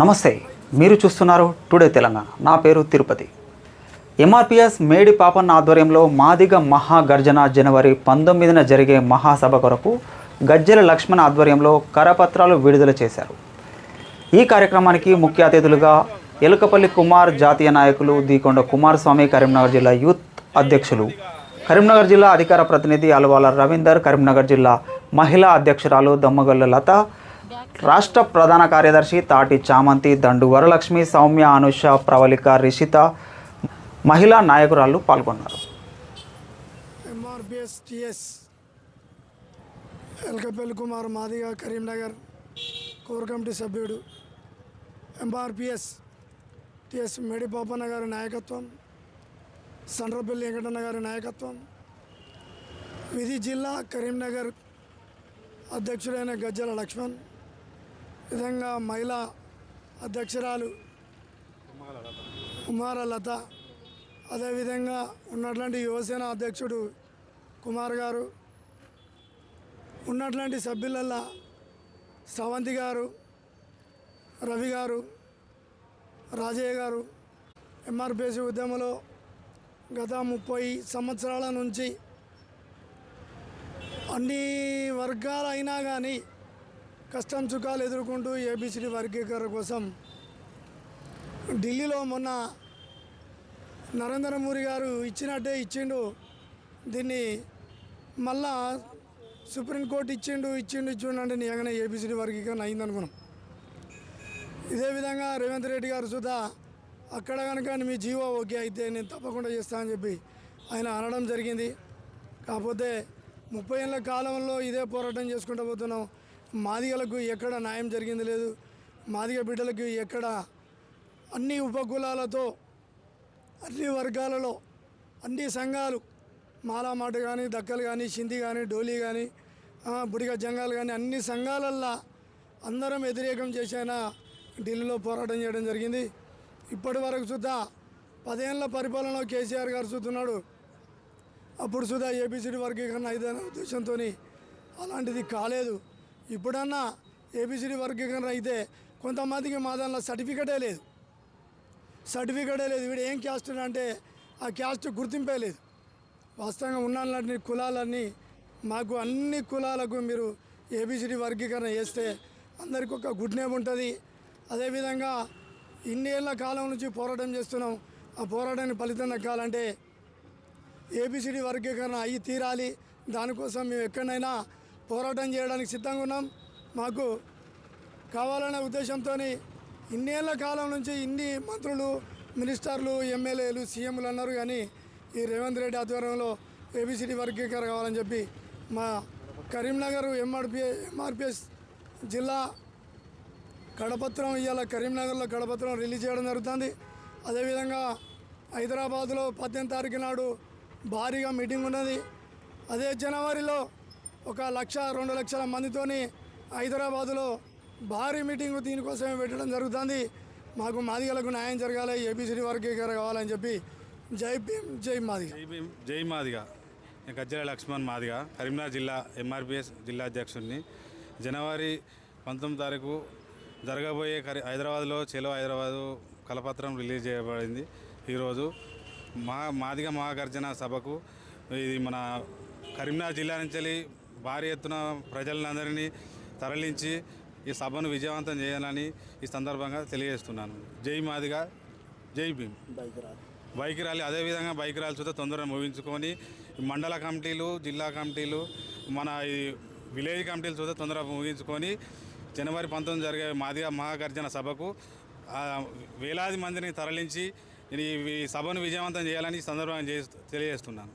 నమస్తే మీరు చూస్తున్నారు టుడే తెలంగాణ. నా పేరు తిరుపతి. ఎంఆర్పిఎస్ మేడి పాపన్న ఆధ్వర్యంలో మాదిగ మహాగర్జన జనవరి పంతొమ్మిదిన జరిగే మహాసభ కొరకు గజ్జెల లక్ష్మణ్ ఆధ్వర్యంలో కరపత్రాలు విడుదల చేశారు. ఈ కార్యక్రమానికి ముఖ్య అతిథులుగా ఎలుకపల్లి కుమార్ జాతీయ నాయకులు దీకొండ కుమారస్వామి కరీంనగర్ జిల్లా యూత్ అధ్యక్షులు కరీంనగర్ జిల్లా అధికార ప్రతినిధి అలవాల రవీందర్ కరీంనగర్ జిల్లా మహిళా అధ్యక్షురాలు దమ్మగొల్ల లత రాష్ట్ర ప్రధాన కార్యదర్శి తాటి చామంతి దండు వరలక్ష్మి సౌమ్య అనుష ప్రవళిక రిషిత మహిళా నాయకురాలు పాల్గొన్నారు. MRPS TS Elkapalli Kumar Madiga Karimnagar core committee సభ్యుడు. ఎంఆర్పిఎస్ టిఎస్ మేడిపాపన్న గారి నాయకత్వం సండ్రపల్లి వెంకటన్న గారి నాయకత్వం. విధి జిల్లా కరీంనగర్ అధ్యక్షుడైన గజ్జల లక్ష్మణ్ విధంగా మహిళా అధ్యక్షురాలు కుమార లత అదేవిధంగా ఉన్నటువంటి యువసేన అధ్యక్షుడు కుమార్ గారు ఉన్నటువంటి సభ్యులల్లా స్రవంతి గారు రవి గారు రాజయ్య గారు ఎంఆర్పిఎస్ ఉద్యమంలో గత ముప్పై సంవత్సరాల నుంచి అన్ని వర్గాలు అయినా కానీ కష్టం సుఖాలు ఎదుర్కొంటూ ఏబిసిడి వర్గీకరణ కోసం ఢిల్లీలో మొన్న నరేంద్ర మోడీ గారు ఇచ్చినట్టే ఇచ్చిండు. దీన్ని మళ్ళా సుప్రీంకోర్టు ఇచ్చిండు ఇచ్చిండు ఇచ్చిండు అంటే నిజంగానే ఏబిసిడి వర్గీకరణ అయింది అనుకున్నాం. ఇదే విధంగా రేవంత్ రెడ్డి గారు సుధా అక్కడ కనుక మీ జీవో ఓకే అయితే నేను తప్పకుండా చేస్తానని చెప్పి ఆయన అనడం జరిగింది. కాకపోతే ముప్పై ఏళ్ళ కాలంలో ఇదే పోరాటం చేసుకుంటూ పోతున్నాం. మాదిగలకు ఎక్కడ న్యాయం జరిగింది లేదు. మాదిగ బిడ్డలకు ఎక్కడ అన్ని ఉపకులాలతో అన్ని వర్గాలలో అన్ని సంఘాలు మాలామాట కానీ దక్కలు కానీ సింధి కానీ డోలీ కానీ బుడిగ జంగాలు కానీ అన్ని సంఘాలల్లా అందరం వ్యతిరేకం చేసిన ఢిల్లీలో పోరాటం చేయడం జరిగింది. ఇప్పటి వరకు సుద్ధా పదేళ్ళ పరిపాలనలో కేసీఆర్ గారు చూస్తున్నాడు. అప్పుడు సుధా ఏబిసిడి వర్గీకరణ అయిదనే ఉద్దేశంతో అలాంటిది కాలేదు. ఇప్పుడన్నా ఏబిసిడి వర్గీకరణ అయితే కొంతమందికి మా దానిలో సర్టిఫికేటే లేదు. సర్టిఫికేటే లేదు. వీడు ఏం క్యాస్ట్ అంటే ఆ క్యాస్ట్ గుర్తింపే లేదు. వాస్తవంగా ఉన్నాలన్నీ కులాలన్నీ మాకు అన్ని కులాలకు మీరు ఏబిసిడి వర్గీకరణ చేస్తే అందరికి ఒక గుడ్ నేమ్ ఉంటుంది. అదేవిధంగా ఇన్నేళ్ళ కాలం నుంచి పోరాటం చేస్తున్నాం. ఆ పోరాటానికి ఫలితం దక్కాలంటే ఏబిసిడి వర్గీకరణ అయ్యి తీరాలి. దానికోసం మేము ఎక్కడైనా పోరాటం చేయడానికి సిద్ధంగా ఉన్నాం. మాకు కావాలనే ఉద్దేశంతో ఇన్నేళ్ళ కాలం నుంచి ఇన్ని మంత్రులు మినిస్టర్లు ఎమ్మెల్యేలు సీఎంలు అన్నారు కానీ ఈ రేవంత్ రెడ్డి ఆధ్వర్యంలో ఏబిసిడి వర్గీకరణ కావాలని చెప్పి మా కరీంనగర్ ఎంఆర్పి ఎంఆర్పిఎస్ జిల్లా కడపత్రం ఇవాళ కరీంనగర్లో కడపత్రం రిలీజ్ చేయడం జరుగుతుంది. అదేవిధంగా హైదరాబాద్లో పద్దెనిమిది తారీఖు నాడు భారీగా మీటింగ్ ఉన్నది. అదే జనవరిలో ఒక లక్ష రెండు లక్షల మందితోని హైదరాబాదులో భారీ మీటింగ్ దీనికోసమే పెట్టడం జరుగుతుంది. మాకు మాదిగలకు న్యాయం జరగాలి ఏబిసిడి వరకు కావాలని చెప్పి జై భీమ్ జై మాదిగ. జై భీమ్ జై మాదిగ. నేను గజ్జల లక్ష్మణ్ మాదిగ కరీంనగర్ జిల్లా ఎంఆర్పిఎస్ జిల్లా అధ్యక్షుడిని. జనవరి పంతొమ్మిది తారీఖు జరగబోయే కరీ హైదరాబాద్లో చెలో హైదరాబాదు కలపత్రం రిలీజ్ చేయబడింది. ఈరోజు మా మాదిగ మహాగర్జన సభకు ఇది మన కరీంనగర్ జిల్లా నుంచి భారీ ఎత్తున ప్రజలందరినీ తరలించి ఈ సభను విజయవంతం చేయాలని ఈ సందర్భంగా తెలియజేస్తున్నాను. జై మాదిగా జై భీమ్. బైక్ ర్యాలీ అదేవిధంగా బైక్ ర్యాలీ చూస్తే తొందరగా ముగించుకొని మండల కమిటీలు జిల్లా కమిటీలు మన ఈ విలేజ్ కమిటీలు చూస్తే తొందరగా ముగించుకొని జనవరి పంతొమ్మిది జరిగే మాదిగా మహాగర్జన సభకు వేలాది మందిని తరలించి ఈ సభను విజయవంతం చేయాలని ఈ సందర్భంగా చేస్తూ తెలియజేస్తున్నాను.